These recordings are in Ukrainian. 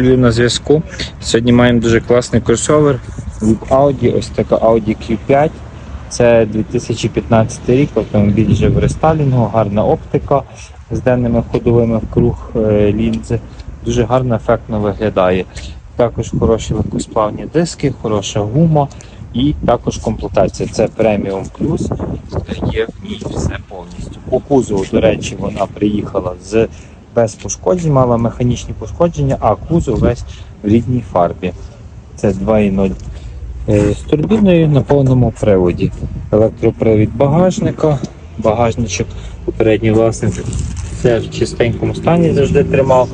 Львів на зв'язку. Сьогодні маємо дуже класний кросовер від Audi. Ось така Audi Q5. Це 2015 рік, автомобіль вже в рестайлінгу, гарна оптика з денними ходовими в круг е, лінзи. Дуже гарно, ефектно виглядає. Також хороші легкосплавні диски, хороша гума і також комплектація. Це преміум плюс. Є в ній все повністю. По кузову, до речі, вона приїхала з без пошкоджень, мала механічні пошкодження, а кузов весь в рідній фарбі. Це 2.0 е, з турбіною на повному приводі. Електропривід багажника, багажничок передній власник все в чистенькому стані завжди тримав.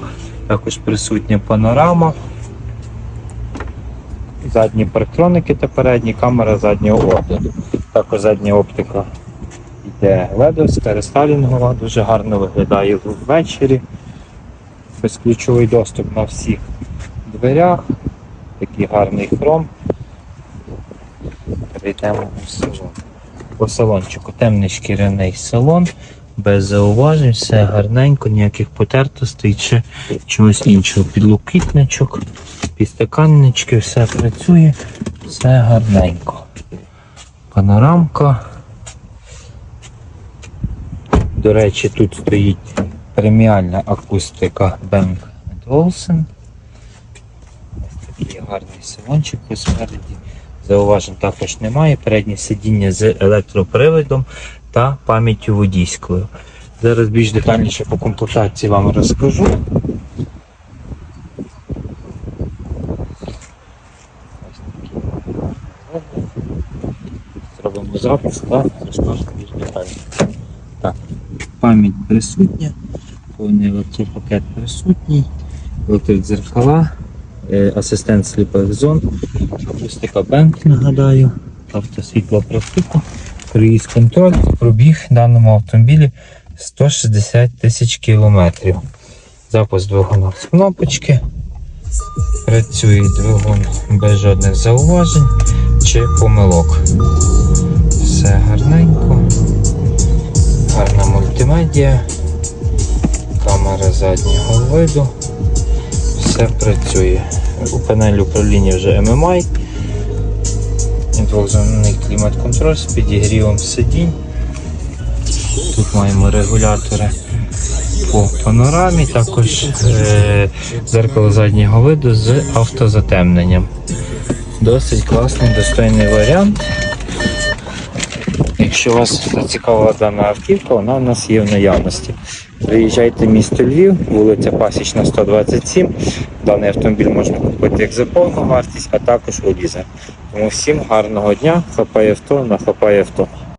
Також присутня панорама. Задні парктроники та передні камера заднього огляду. Також задня оптика йде ледовська, рестайлінгова, дуже гарно виглядає ввечері. Безключовий доступ на всіх дверях. Такий гарний хром. Перейдемо у салон. По салончику темний шкіряний салон, без зауважень, все гарненько, ніяких потертостей чи чогось іншого. Підлокітничок, підстаканнички, все працює, все гарненько. Панорамка. До речі, тут стоїть преміальна акустика Bang Olufsen. Ось такий гарний салончик посередині. Зауважень також немає. Переднє сидіння з електроприводом та пам'яттю водійською. Зараз більш детальніше по комплектації вам розкажу. Зробимо запис та розкажемо більш детально. Пам'ять присутня, повний електропакет присутній, електродзеркала, е, асистент сліпих зон, акустика бенк, нагадаю, автосвітло практику, круїз контроль, пробіг в даному автомобілі 160 тисяч кілометрів. Запуск двигуна з кнопочки. Працює двигун без жодних зауважень чи помилок. Мультимедіа, камера заднього виду, все працює. У панелі управління вже MMI, двохзонний клімат-контроль з підігрівом сидінь. Тут маємо регулятори по панорамі, також е, дзеркало заднього виду з автозатемненням. Досить класний, достойний варіант. Якщо вас зацікавила дана автівка, вона у нас є в наявності. Приїжджайте в місто Львів, вулиця Пасічна 127. Даний автомобіль можна купити як за повну вартість, а також у лізер. Тому всім гарного дня, хапає авто, на хапає авто.